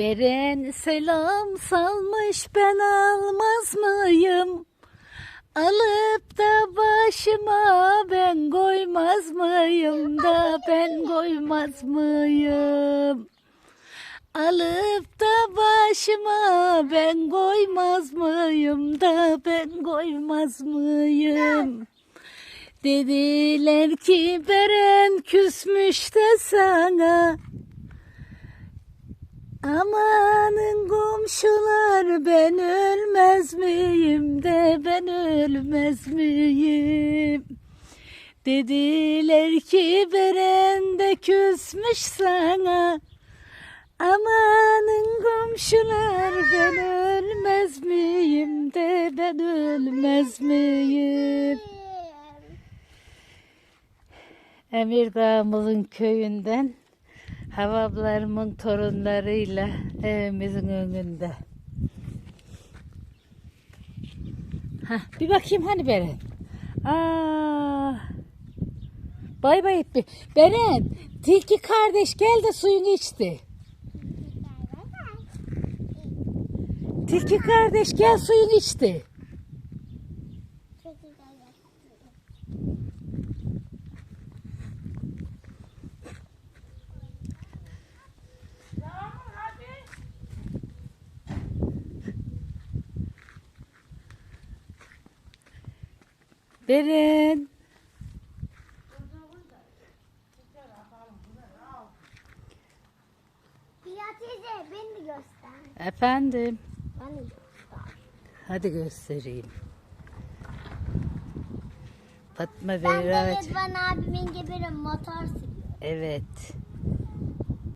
Beren selam salmış ben almaz mıyım? Alıp da başıma ben koymaz mıyım da ben koymaz mıyım? Alıp da başıma ben koymaz mıyım da ben koymaz mıyım? Dediler ki Beren küsmüş de sana. Amanın komşular ben ölmez miyim de ben ölmez miyim? Dediler ki Beren de küsmüş sana. Amanın komşular ben ölmez miyim de ben ölmez miyim? Emirdağ'ımızın köyünden Havablarımın torunlarıyla evimizin önünde. Hah, bir bakayım hani Beren. Aa, bay bay et bir. Beren, tilki kardeş gel de suyunu içti. Tilki kardeş gel suyunu içti. Beren. Hülya teyze beni de göster. Efendim. Beni de göster. Hadi göstereyim. Fatma Ben de Beyra. Rıdvan abimin gibi motor sürüyorum. Evet.